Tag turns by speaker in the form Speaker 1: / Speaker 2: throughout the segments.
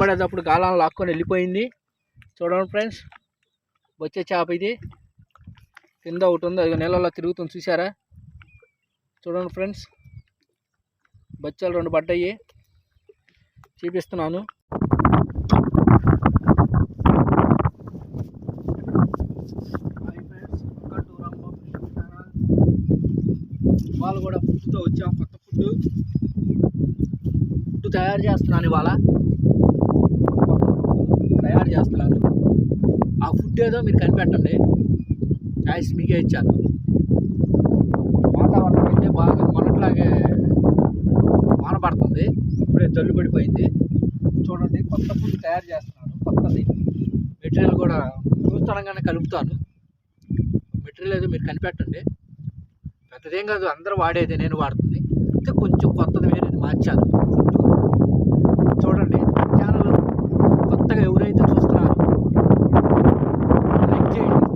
Speaker 1: పడేటప్పుడు గాలం లాక్కొని వెళ్ళిపోయింది. చూడండి ఫ్రెండ్స్ వచ్చే చేప ఇది. కింద ఒకటి ఉంది అది నీళ్ళలో తిరుగుతుంది చూసారా చూడండి ఫ్రెండ్స్ బచ్చాలు రెండు పడ్డాయి. చూపిస్తున్నాను. వాళ్ళు కూడా ఫుడ్తో వచ్చాం కొత్త ఫుడ్ ఫుడ్ తయారు చేస్తున్నాను ఇవాళ. తయారు చేస్తున్నాను ఆ ఫుడ్ ఏదో మీరు కనిపెట్టండి. చాయిస్ మీకే ఇచ్చాను. వాతావరణం అయితే బాగా మొన్నట్లాగే వాన పడుతుంది ఇప్పుడే జల్లు పడిపోయింది చూడండి కొత్త ఫుడ్ తయారు చేస్తున్నాను కొత్తది. మెటీరియల్ కూడా చూస్తానంగానే కలుపుతాను. మెటీరియల్ ఏదో మీరు కనిపెట్టండి. పెద్దదేం కాదు అందరూ వాడేది నేను వాడుతుంది. అయితే కొంచెం కొత్తది వేరేది మార్చాను. చూడండి ఛానల్ కొత్తగా ఎవరైతే చూస్తున్నారో లైక్ చేయండి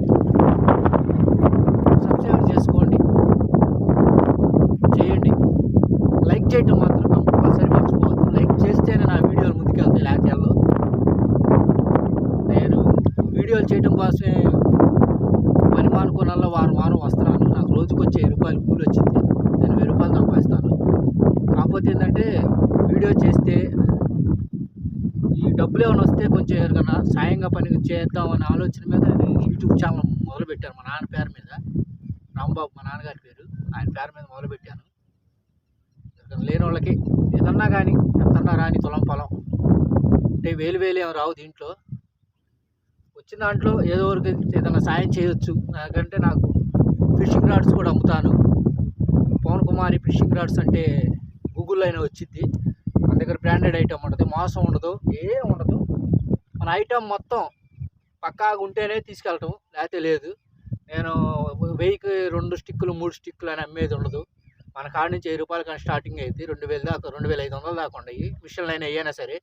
Speaker 1: సబ్స్క్రైబ్ చేసుకోండి చేయండి లైక్ చేయటం మాత్రం కంపల్సరీ మర్చిపోవద్దు లైక్ చేస్తేనే నా వీడియోలు ముందుకెళ్తాయి లేకపోతే నేను వీడియోలు చేయడం కోసమే పని మానుకోనల్లా వారం వారం వస్తున్నాను నాకు రోజుకి వచ్చే రూపాయలు కూలి వచ్చింది. నేను వెయ్యి రూపాయలు సంపాదిస్తాను. కాకపోతే ఏంటంటే వీడియో చేస్తే ఈ డబ్బులు ఏమైనా వస్తే కొంచెం ఎవరికైనా సాయంగా పని చేద్దాం అనే ఆలోచన మీద యూట్యూబ్ ఛానల్ మొదలుపెట్టాను మా నాన్న పేరు మీద. రాంబాబు మా నాన్నగారి పేరు. ఆయన పేరు మీద మొదలుపెట్టాను. లేని వాళ్ళకి ఏదన్నా కానీ ఎంతన్నా రాని తులం పొలం అంటే వేలు వేలు ఏమి రావు దీంట్లో. వచ్చిన దాంట్లో ఏదో వరకు ఏదైనా సాయం చేయొచ్చు. నాకంటే నాకు ఫిషింగ్ రాడ్స్ కూడా అమ్ముతాను. పవన్ కుమారి ఫిషింగ్ రాడ్స్ అంటే గూగుల్లో అయినా వచ్చింది మన దగ్గర బ్రాండెడ్ ఐటమ్ ఉండదు మోసం ఉండదు ఏం ఉండదు. మన ఐటమ్ మొత్తం పక్కాగా ఉంటేనే తీసుకెళ్ళటం లేకపోతే లేదు. నేను వెయ్యికి రెండు స్టిక్కులు మూడు స్టిక్కులు అని అమ్మేది ఉండదు. మన కాడ నుంచి వెయ్యి రూపాయలు కానీ స్టార్టింగ్ అయితే రెండు వేలు దాకా రెండు వేల ఐదు వందలు దాకా ఉండయి. మిషన్లు అయినా అయినా సరే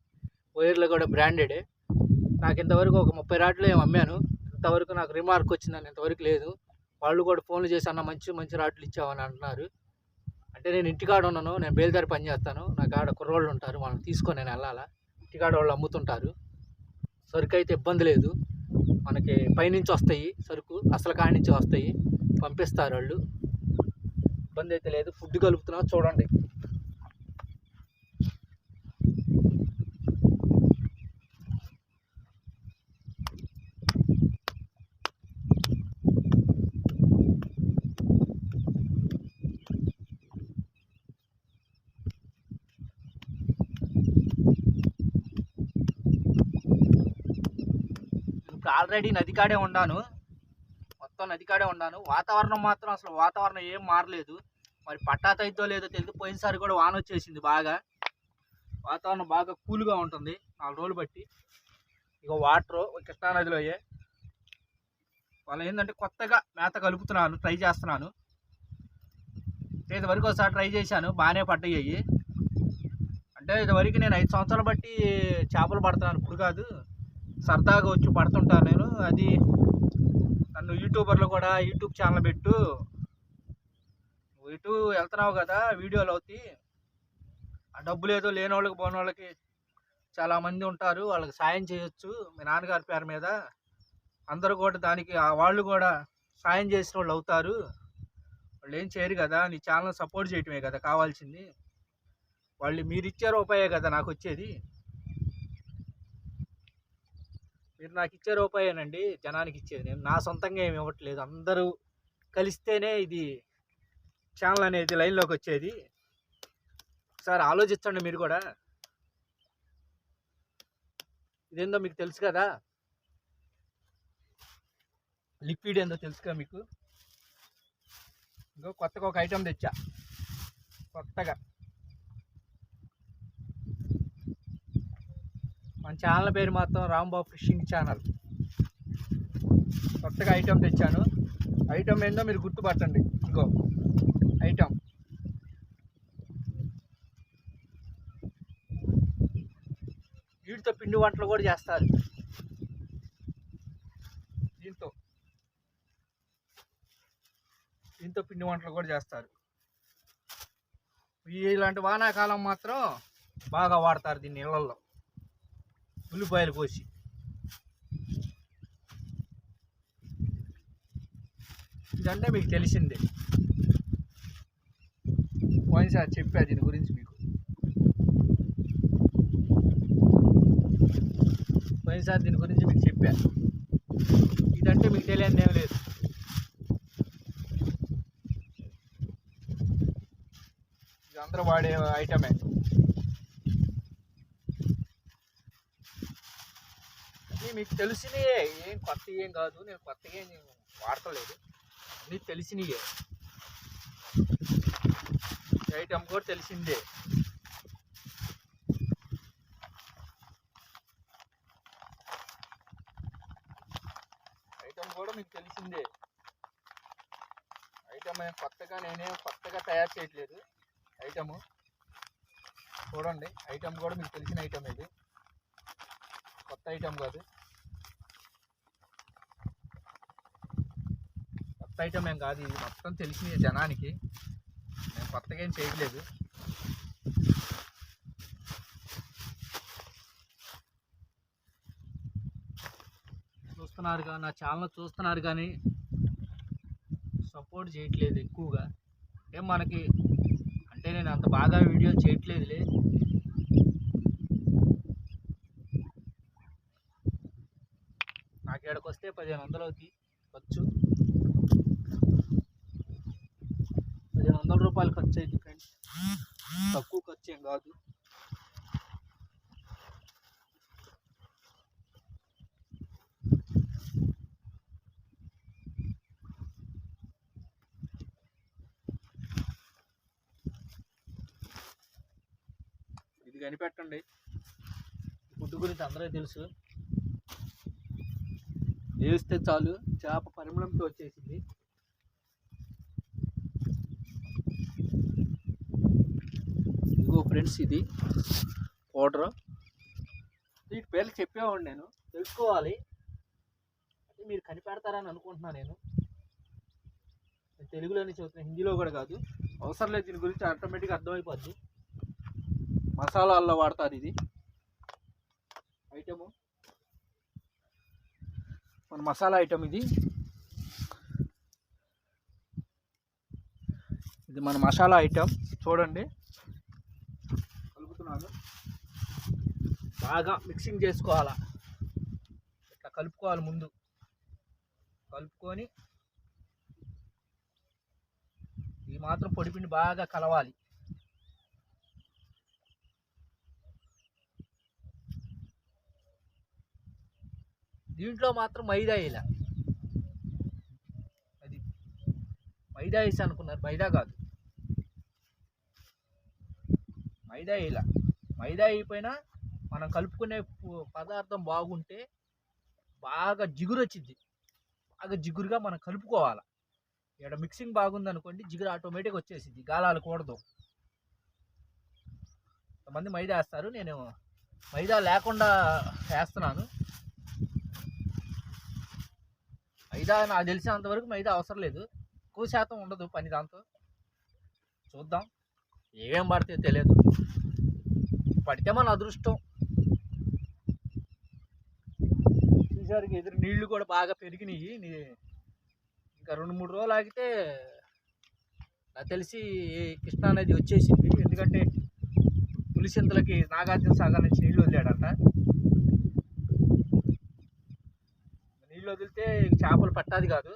Speaker 1: వైర్లు కూడా బ్రాండెడే. నాకు ఇంతవరకు ఒక ముప్పై రాట్లు ఏమి అమ్మాను. ఇంతవరకు నాకు రిమార్క్ వచ్చిందని ఇంతవరకు లేదు. వాళ్ళు కూడా ఫోన్లు చేసి అన్న మంచి మంచి రాట్లు ఇచ్చావని అంటున్నారు. అంటే నేను ఇంటికాడ ఉన్నాను నేను బయలుదేరి పని చేస్తాను. నాకు ఆడ కుర్రోళ్ళు ఉంటారు వాళ్ళని తీసుకొని నేను వెళ్ళాలా? ఇంటికాడ వాళ్ళు అమ్ముతుంటారు. సరుకు అయితే ఇబ్బంది లేదు. మనకి పైనుంచి వస్తాయి సరుకు అసలు కాడి నుంచి వస్తాయి. పంపిస్తారు వాళ్ళు. ఇబ్బంది అయితే లేదు. ఫుడ్ కలుపుతున్నా చూడండి ఇప్పుడు ఆల్రెడీ నదికాడే ఉన్నాను మొత్తం నదికాడే ఉన్నాను వాతావరణం మాత్రం అసలు వాతావరణం ఏం మారలేదు. మరి పట్టాత లేదో తెలియదు. పోయినసారి కూడా వాన వచ్చేసింది బాగా. వాతావరణం బాగా కూల్గా ఉంటుంది. నాలుగు రోజులు బట్టి. ఇక వాటర్ కృష్ణానదిలో అయ్యే వాళ్ళు ఏంటంటే కొత్తగా మేత కలుపుతున్నాను ట్రై చేస్తున్నాను. ఇదివరకు ఒకసారి ట్రై చేశాను. బాగానే పడ్డాయి అంటే ఇదివరకు నేను ఐదు సంవత్సరాలు బట్టి చేపలు పడుతున్నాను. ఇప్పుడు కాదు. సరదాగా వచ్చి పడుతుంటాను నేను. అది నన్ను యూట్యూబర్లో కూడా యూట్యూబ్ ఛానల్ పెట్టు. ఇటు వెళ్తున్నావు కదా వీడియోలు అవుతాయి ఆ డబ్బులు ఏదో లేని వాళ్ళకి పోని వాళ్ళకి చాలామంది ఉంటారు. వాళ్ళకి సాయం చేయొచ్చు మీ నాన్నగారి పేరు మీద. అందరూ కూడా దానికి వాళ్ళు కూడా సాయం చేసిన వాళ్ళు అవుతారు. వాళ్ళు ఏం చేయరు కదా. నీ ఛానల్ సపోర్ట్ చేయటమే కదా కావాల్సింది. వాళ్ళు మీరు ఇచ్చే రూపాయే కదా నాకు వచ్చేది. మీరు నాకు ఇచ్చే రూపాయేనండి జనానికి ఇచ్చేది. నేను నా సొంతంగా ఏమి ఇవ్వట్లేదు. అందరూ కలిస్తేనే ఇది ఛానల్ అనేది లైన్లోకి వచ్చేది. ఒకసారి ఆలోచించండి మీరు కూడా. ఇదేందో మీకు తెలుసు కదా? లిక్విడ్ ఏందో తెలుసుగా మీకు? ఇంకో కొత్తగా ఒక ఐటెం తెచ్చా. కొత్తగా. మన ఛానల్ పేరు మాత్రం రాంబాబు ఫిషింగ్ ఛానల్. కొత్తగా ఐటెం తెచ్చాను. ఐటెం ఏందో మీరు గుర్తుపట్టండి. ఇంకో ఐటెం. వీటితో పిండి వంటలు కూడా చేస్తారు. దీంతో. దీంతో పిండి వంటలు కూడా చేస్తారు. ఇలాంటి వానాకాలం మాత్రం బాగా వాడతారు దీన్ని ఇళ్ళల్లో ఉల్లిపాయలు కోసి. ఇదంటే మీకు తెలిసిందే. పోయినసారి చెప్పా దీని గురించి మీకు. పోయినసారి దీని గురించి మీకు చెప్పా ఇదంటే మీకు తెలియదు ఏం లేదు. ఇది అందరూ వాడే ఐటమే. అన్నీ మీకు తెలిసినయే. ఏం కొత్త ఏం కాదు. నేను కొత్తగా ఏం వాడతలేదు. అన్నీ తెలిసినయే. ఐటమ్ కూడా తెలిసిందే. ఐటమ్ కూడా మీకు తెలిసిందే. ఐటమ్ కొత్తగా నేనేం కొత్తగా తయారు చేయట్లేదు. ఐటము. చూడండి. ఐటమ్ కూడా మీకు తెలిసిన ఐటమ్ ఇది. కొత్త ఐటమ్ కాదు. కొత్త ఐటమ్ ఏం కాదు ఇది మొత్తం తెలిసిన జనానికి. నేను కొత్తగా ఏం చేయట్లేదు. చూస్తున్నారుగా నా ఛానల్ చూస్తున్నారు కానీ సపోర్ట్ చేయట్లేదు ఎక్కువగా. ఏం మనకి అంటే నేను అంత బాగా వీడియో చేయట్లేదులే. నాకు ఇక్కడికి వస్తే పదిహేను వందలు అవుతుంది ఖర్చు పదిహేను వందల రూపాయలు ఖర్చు అయింది ఫ్రెండ్స్ తక్కువ ఖర్చు ఏం కాదు. ఇది కనిపెట్టండి. ఫుడ్ గురించి అందరికీ తెలుసు. వేస్తే చాలు చేప పరిమళంతో వచ్చేసింది ఇదిగో ఫ్రెండ్స్ ఇది పౌడర్ వీటి పేర్లు చెప్పేవాడిని నేను. తెలుసుకోవాలి. అంటే మీరు కనిపెడతారని అనుకుంటున్నాను నేను. తెలుగులోనే చదువుతున్నాను హిందీలో కూడా కాదు. అవసరం లేదు దీని గురించి ఆటోమేటిక్గా అర్థమైపోద్ది. మసాలాల్లో వాడతారు ఇది. ఐటము. మన మసాలా ఐటమ్ ఇది. ఇది మన మసాలా ఐటమ్. చూడండి కలుపుతున్నాను బాగా మిక్సింగ్ చేసుకోవాలా. ఇట్లా కలుపుకోవాలి ముందు. కలుపుకొని ఈ మాత్రం పొడిపిండి బాగా కలవాలి. దీంట్లో మాత్రం మైదా ఇలా అది మైదా వేసి అనుకున్నారు. మైదా కాదు. మైదా ఇలా మైదా అయిపోయినా మనం కలుపుకునే పదార్థం బాగుంటే బాగా జిగురు వచ్చింది బాగా జిగురుగా మనం కలుపుకోవాలి. ఇక్కడ మిక్సింగ్ బాగుంది అనుకోండి జిగురు ఆటోమేటిక్ వచ్చేసింది గాలాలు కూడదు. కొంతమంది మైదా వేస్తారు. నేను మైదా లేకుండా వేస్తున్నాను. మైదా నాకు తెలిసినంత వరకు మైదా అవసరం లేదు. ఎక్కువ శాతం ఉండదు పని దాంతో. చూద్దాం. ఏమేం పడితే తెలియదు. పడితే మన అదృష్టం. చూసారికి ఎదురు నీళ్ళు కూడా బాగా పెరిగినాయి. ఇంకా రెండు మూడు రోజులు ఆగితే నాకు తెలిసి కృష్ణా నది వచ్చేసింది. ఎందుకంటే పులిసింతలకి నాగార్జున సాగర్ నుంచి నీళ్ళు వదిలాడంట. నీళ్ళు వదిలితే చేపలు పట్టాది కాదు.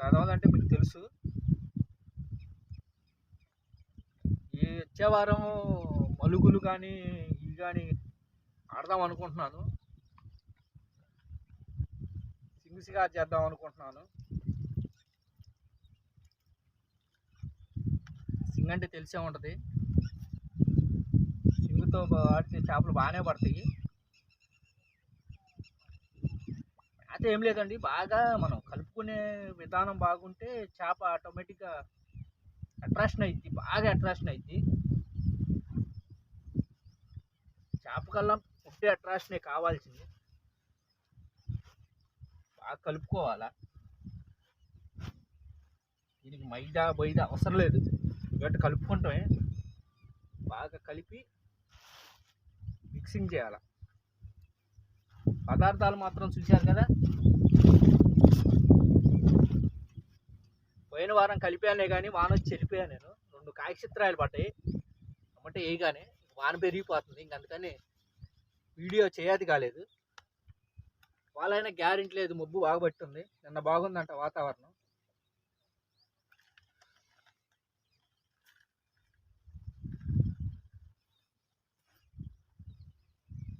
Speaker 1: కాదంటే మీకు తెలుసు. ఈ వచ్చే వారం అలుగులు కానీ ఇవి కానీ ఆడదాం అనుకుంటున్నాను. సింగిల్స్గా చేద్దాం అనుకుంటున్నాను. సింగ్ అంటే తెలిసే ఉంటుంది. సింగుతో ఆడితే చేపలు బాగానే పడతాయి. అయితే ఏం లేదండి. బాగా మనం కలుపుకునే విధానం బాగుంటే చేప ఆటోమేటిక్గా అట్రాక్షన్ అయింది బాగా అట్రాక్షన్ అయింది చేప ఒకటే ఫుడ్ అట్రాక్షనే కావాల్సింది. బాగా కలుపుకోవాలా? దీనికి మైదా బైదా అవసరం లేదు. గట్టి కలుపుకుంటామే. బాగా కలిపి మిక్సింగ్ చేయాలి? పదార్థాలు మాత్రం చూశారు కదా? పోయిన వారం కలిపానే కానీ వాన వచ్చి వెళ్ళిపోయాను నేను. రెండు కాయక్షిత్రాలు పడ్డాయి. అంటే వేయగానే వాన పెరిగిపోతుంది. ఇంక అందుకని వీడియో చేయది కాలేదు. వాళ్ళైనా గ్యారెంటీ లేదు మబ్బు బాగా పట్టుంది. నిన్న బాగుందంట వాతావరణం.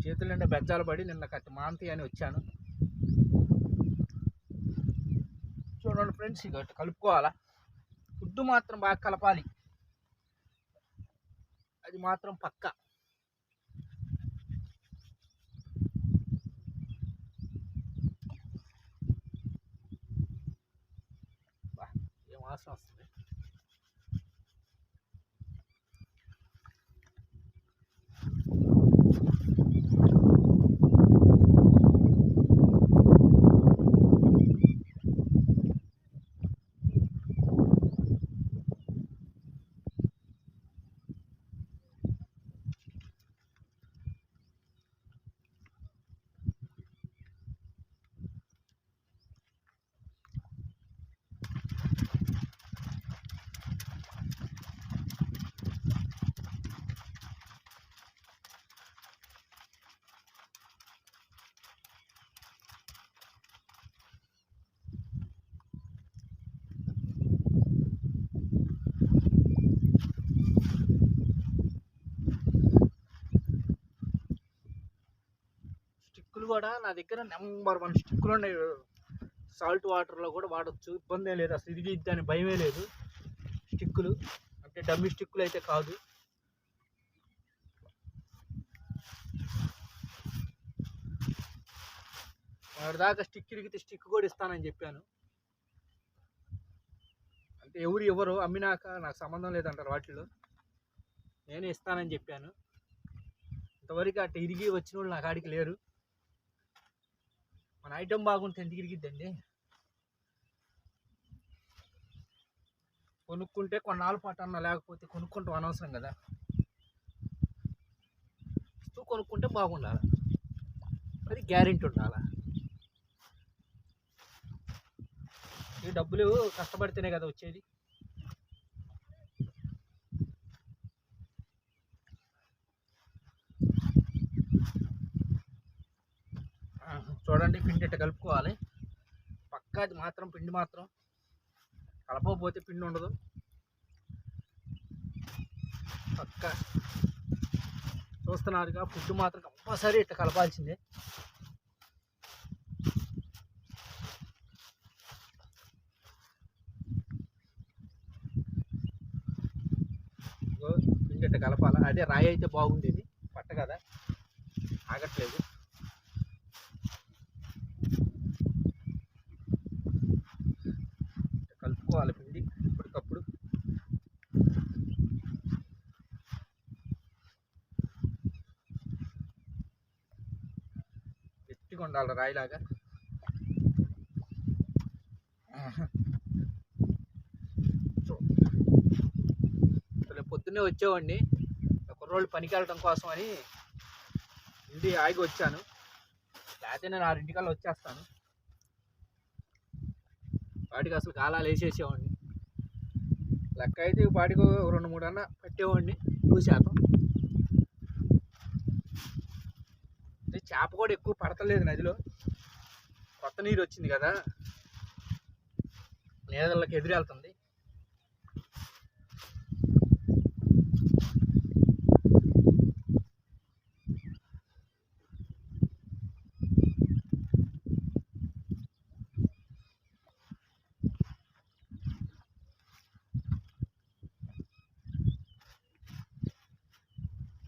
Speaker 1: చేతులు నిండా బెజ్జాలు పడి నిన్న కత్తి మాంతి అని వచ్చాను. చూడండి ఫ్రెండ్స్ ఇక కలుపుకోవాలా? ఫుడ్ మాత్రం బాగా కలపాలి. అది మాత్రం పక్కా బా, ఏం వాసన వస్తుంది స్టిక్కులు కూడా నా దగ్గర నెంబర్ వన్ స్టిక్కులు ఉన్నాయి. సాల్ట్ వాటర్లో కూడా వాడచ్చు. ఇబ్బంది లేదు. అసలు ఇది దాని భయమే లేదు. స్టిక్కులు. అంటే డమ్మి స్టిక్కులు అయితే కాదు. దాకా స్టిక్ ఇరిగితే స్టిక్ కూడా ఇస్తానని చెప్పాను. అంటే ఎవరు ఎవరు అమ్మినాక నాకు సంబంధం లేదంటారు వాటిలో నేనే ఇస్తానని చెప్పాను. ఇంతవరకు అట్ట ఇరిగి వచ్చిన వాళ్ళు నా కాడికి లేరు. మన ఐటెం బాగుంటే ఎందుకు ఇరిగిద్దండి? కొనుక్కుంటే కొన్నాళ్ళ పాటు అన్న లేకపోతే కొనుక్కుంటాం అనవసరం కదా. వస్తువు కొనుక్కుంటే బాగుండాలి? అది గ్యారెంటీ ఉండాలి? ఈ డబ్బులు కష్టపడితేనే కదా వచ్చేది ఆ, చూడండి పిండి ఇట్ట కలుపుకోవాలి. పక్కా అది మాత్రం పిండి మాత్రం కలపకపోతే పిండి ఉండదు. పక్క. చూస్తున్నారుగా ఫుడ్ మాత్రం కంపల్సరీ ఇట్ట కలపాల్సిందే. పిండి ఇట్ట కలపాలి? అదే రాయి అయితే బాగుండేది. పట్ట కదా? ఆగట్లేదు కలుపుకోవాలి పిండి ఇప్పటికప్పుడు గట్టిగా ఉండాలి రాయిలాగా పొద్దున్నే వచ్చేవాడిని. కుర్రోళ్ళు పనికి వెళ్ళడం కోసం అని ఇంటి ఆగి వచ్చాను. లేకపోతే నేను ఆరింటికల్లా వచ్చేస్తాను. వాటికి అసలు కాలాలు వేసేసేవాడిని. లెక్క అయితే వాటికి ఒక రెండు మూడు అన్న పెట్టేవాడిని టూ శాతం అంటే చేప కూడా ఎక్కువ పడతలేదు నదిలో. కొత్త నీరు వచ్చింది కదా. నీళ్ళకి ఎదురెళ్తుంది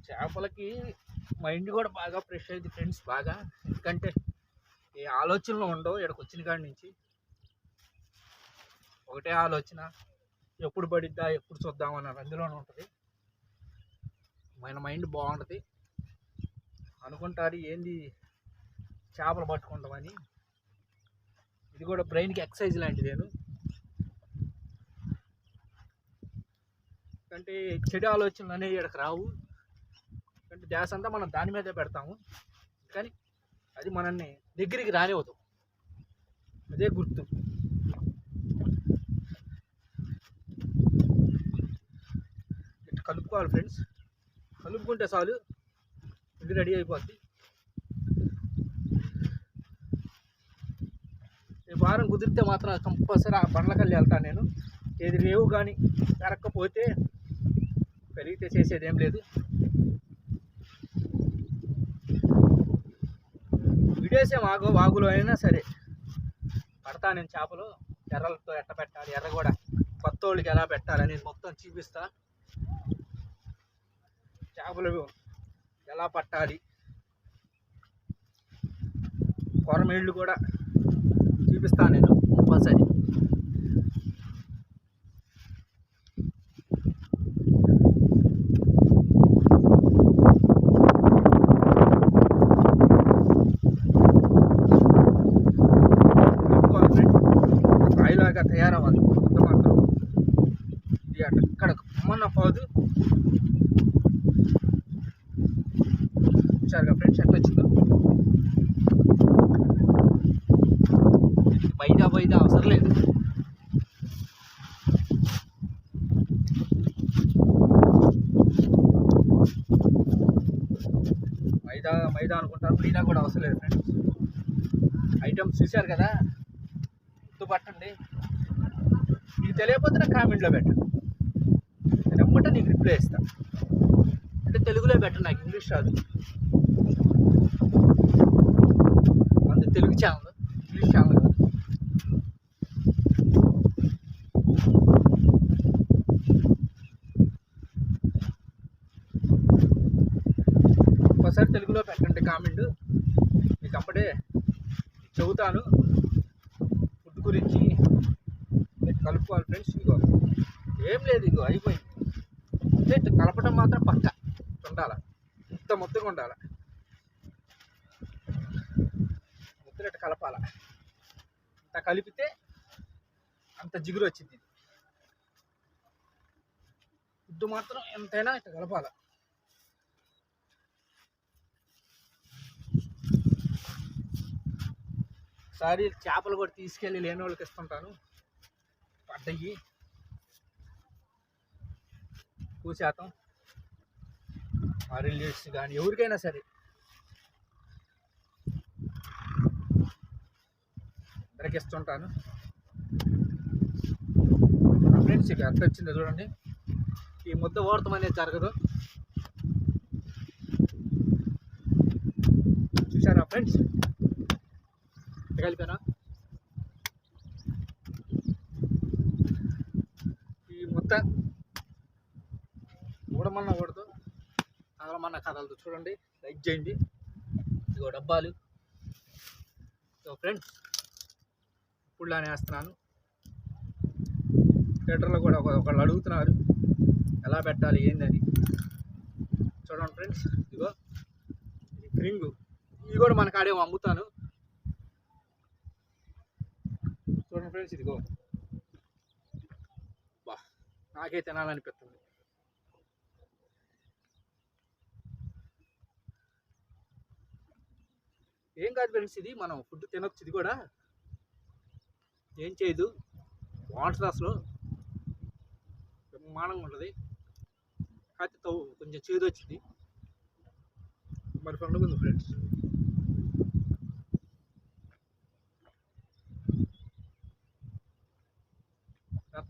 Speaker 1: చేపలకి మైండ్ కూడా బాగా ఫ్రెష్ అయింది ఫ్రెండ్స్ బాగా. ఎందుకంటే ఏ ఆలోచనలు ఉండవు ఇక్కడికి వచ్చిన కాడి నుంచి. ఒకటే ఆలోచన ఎప్పుడు పడిద్దా ఎప్పుడు చూద్దాం అన్న అందులోనే ఉంటుంది. మన మైండ్ బాగుంటుంది అనుకుంటారు ఏంది చేపలు పట్టుకుంటామని. ఇది కూడా బ్రెయిన్కి ఎక్సర్సైజ్ లాంటిదేను అంటే చెడు ఆలోచనలు అనేవి ఇక్కడికి రావు. ధ్యాస అంతా మనం దాని మీదే పెడతాము. కానీ అది మనల్ని దగ్గరికి రానివ్వదు. అదే గుర్తు. ఇట్లా కలుపుకోవాలి ఫ్రెండ్స్. కలుపుకుంటే చాలు. ఇది రెడీ అయిపోద్ది. ఈ వారం కుదిరితే మాత్రం కంపల్సరీ ఆ బండ్లకల్లి వెళ్తాను నేను. ఏది లేవు కానీ పెరగకపోతే పెరిగితే చేసేది ఏం లేదు. విదేశీ వాగు వాగులో అయినా సరే. పడతా నేను చేపలు ఎర్రలతో ఎట్ట పెట్టాలి ఎర్ర కూడా. కొత్త వాళ్ళకి ఎలా పెట్టాలి అనేది మొత్తం చూపిస్తా. చేపలు ఎలా పట్టాలి? కొరమేళ్ళు కూడా చూపిస్తాను నేను కంపల్సరీ రాయిలాగా తయారవ్వాలి అంత మాత్రం ఇది అట్ట ఇక్కడ అమ్మన్న పోదు చూసారుగా ఫ్రెండ్స్ ఎట్లా వచ్చిందో దీనికి బైదా బైదా అవసరం లేదు మైదా కూడా అనుకుంటారు కూడా అవసరం లేదు ఫ్రెండ్స్ ఐటమ్స్ చూశారు కదా? గుర్తుపట్టండి నీకు తెలియకపోతే నాకు కామెంట్లో పెట్టండి నేను నీకు రిప్లై ఇస్తా అంటే తెలుగులో పెట్టండి నాకు ఇంగ్లీష్ రాదు. మన తెలుగు ఛానల్ ఇంగ్లీష్ ఛానల్ కాదు ఒకసారి తెలుగులో పెట్టండి కామెంట్ మీకు అప్పుడే చెబుతాను. ఫుడ్ గురించి మీరు కలుపుకోవాలి ఫ్రెండ్స్ ఇగో ఏం లేదు ఇగో అయిపోయింది. అంటే ఇట్లా కలపడం మాత్రం పక్క. ఉండాలి? ఇంత ముద్దగా ఉండాలి? ముద్దలు ఇట్లా కలపాల? ఇంత కలిపితే అంత జిగురు వచ్చింది. ఫుడ్ మాత్రం ఎంతైనా ఇట్లా కలపాల? ఒకసారి చేపలు కూడా తీసుకెళ్ళి లేని వాళ్ళకి ఇస్తుంటాను. పడ్డయి. ఎక్కువ శాతం మా రిలేటివ్స్ కానీ ఎవరికైనా సరే. అందరికి ఇస్తుంటాను. ఫ్రెండ్స్ ఇక ఎంత వచ్చిందో చూడండి. ఈ ముద్ద ఓడతం అనేది జరగదు. చూసారా ఫ్రెండ్స్? కలిపానా? ఈ ముద్ద ఊడమన్నా ఊడదు అదలమన్న కదలదు. చూడండి లైక్ చేయండి. ఇదిగో డబ్బాలు. సో ఫ్రెండ్స్ ఇప్పుడు వేస్తున్నాను. థియేటర్లో కూడా ఒకళ్ళు అడుగుతున్నారు ఎలా పెట్టాలి ఏందని. చూడండి ఫ్రెండ్స్ ఇదిగో ఇది క్రింగు. ఇవి కూడా మన అమ్ముతాను. చూడండి ఫ్రెండ్స్ ఇదిగో. బా నాకే తినాలనిపిస్తుంది. ఏం కాదు ఫ్రెండ్స్ ఇది మనం ఫుడ్ తినొచ్చు ఇది కూడా. ఏం చేయదు. వాటర్ అసలు బ్రహ్మాండంగా ఉంటుంది. కాకపోతే తవ్వు కొంచెం చేదు వచ్చింది మరి పండుగ ఉంది ఫ్రెండ్స్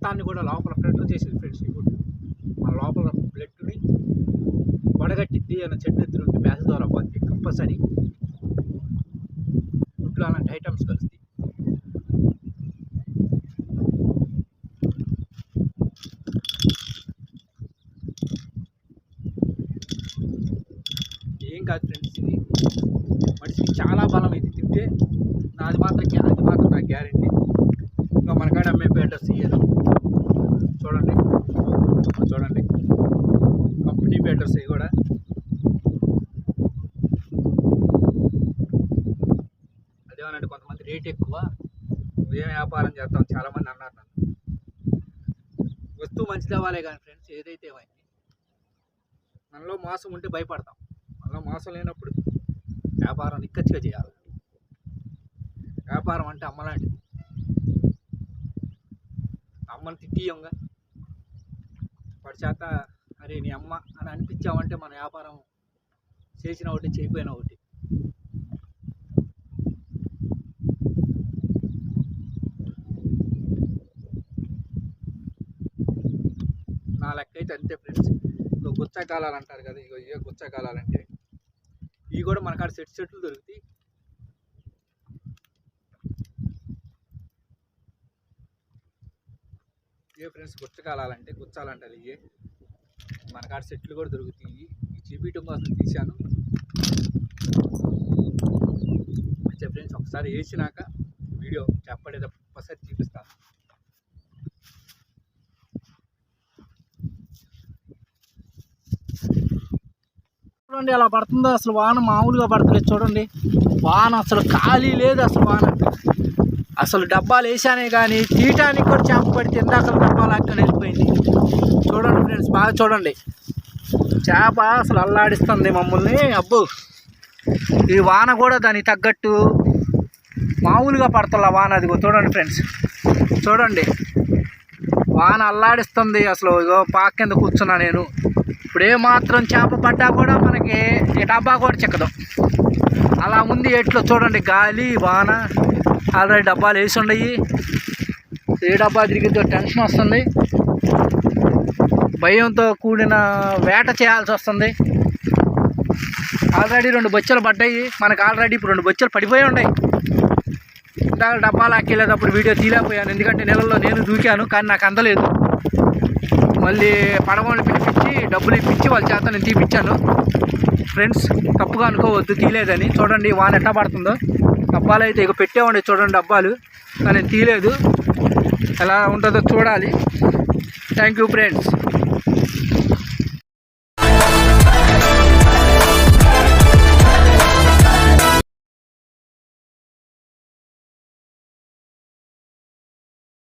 Speaker 1: రక్తాన్ని కూడా లోపల ఫిల్టర్ చేసేది ఫ్రెండ్స్ ఈ గుడ్డు. మన లోపల బ్లడ్ని వడగట్టిద్ది అన్న చెట్టు ఎత్తు నుండి బ్యాస్ ద్వారా పోద్ది కంపల్సరీ. ఫుడ్లో అలాంటి ఐటమ్స్ కలుస్తాయి. ఏం కాదు ఫ్రెండ్స్ ఇది. మనిషికి చాలా బలం ఇది. తింటే నాది మాత్రం అది మాత్రం నాకు గ్యారంటీ ఇంకా మనకాడ అమ్మే పేటర్స్ ఇయ్యరు చూడండి చూడండి కంపెనీ పేటర్స్ ఇవి కూడా అదేమనంటే కొంతమంది రేట్ ఎక్కువ నువ్వేం వ్యాపారం చేస్తాం చాలామంది అన్నారు నన్ను. వస్తువు మంచిది అవ్వాలి కానీ ఫ్రెండ్స్ ఏదైతే ఏమైంది? మనలో మోసం ఉంటే భయపడతాం. మనలో మోసం లేనప్పుడు వ్యాపారం నిక్కచ్చిగా చేయాలి. వ్యాపారం అంటే అమ్మలాంటిది అమ్మని తిట్టియంగా. వాడి చేత అరే నీ అమ్మ అని అనిపించామంటే మన వ్యాపారం చేసిన ఒకటి చేయకపోయిన ఒకటి. అయితే అంతే ఫ్రెండ్స్ ఇగో గుచ్చకాలాలు అంటారు కదా ఇగో ఇవే గుచ్చకాలాలు అంటే ఇవి కూడా మన కాడ సెట్ సెట్లు దొరుకుతాయి. ఇవే ఫ్రెండ్స్ గుచ్చకాలాలంటే గుచ్చాలంటారు ఇవే మన కాడ సెట్లు కూడా దొరుకుతాయి. ఈ చూపించడం కోసం తీశాను. అయితే ఫ్రెండ్స్ ఒకసారి వేసినాక వీడియో చెప్పడేటప్పుడు ఒకసారి చూపిస్తాను. చూడండి అలా పడుతుందో అసలు వాన మామూలుగా పడతలేదు చూడండి. వాన అసలు ఖాళీ లేదు అసలు వాన. అసలు డబ్బాలు వేసానే కానీ తీయటానికి కూడా చేప పడితే ఇందాక డబ్బాలు అక్కడ వెళ్ళిపోయింది. చూడండి ఫ్రెండ్స్ బాగా చూడండి. చేప అసలు అల్లాడిస్తుంది మమ్మల్ని. అబ్బో. ఈ వాన కూడా దానికి తగ్గట్టు మామూలుగా పడుతుంది వాన? అదిగో చూడండి ఫ్రెండ్స్ చూడండి. వాన అల్లాడిస్తుంది. అసలు ఇగో పాక కింద కూర్చున్నా నేను. ఇప్పుడు మాత్రం చేప పడ్డా కూడా మనకి ఈ డబ్బా కూడా చిక్కదు. అలా ఉంది ఎట్లో చూడండి గాలి వాన ఆల్రెడీ డబ్బాలు వేసి ఉండయి ఏ డబ్బా తిరిగిద్దో టెన్షన్ వస్తుంది. భయంతో కూడిన వేట చేయాల్సి వస్తుంది. ఆల్రెడీ రెండు బొచ్చలు పడ్డాయి. మనకు ఆల్రెడీ ఇప్పుడు రెండు బొచ్చలు పడిపోయి ఉన్నాయి. ఇందాక డబ్బాలు ఆకెళ్ళేటప్పుడు వీడియో తీయలేకపోయాను. ఎందుకంటే నెలల్లో నేను దూకాను కానీ నాకు అందలేదు. మళ్ళీ పడవని పిలిపించి డబ్బులు ఇప్పించి వాళ్ళ చేత నేను తీపిచ్చాను. ఫ్రెండ్స్ తప్పుగా అనుకోవద్దు తీయలేదని. చూడండి వాన ఎట్లా పడుతుందో. డబ్బాలు అయితే ఇక పెట్టేవాడి చూడండి డబ్బాలు కానీ తీయలేదు. ఎలా ఉంటుందో చూడాలి. Thank you friends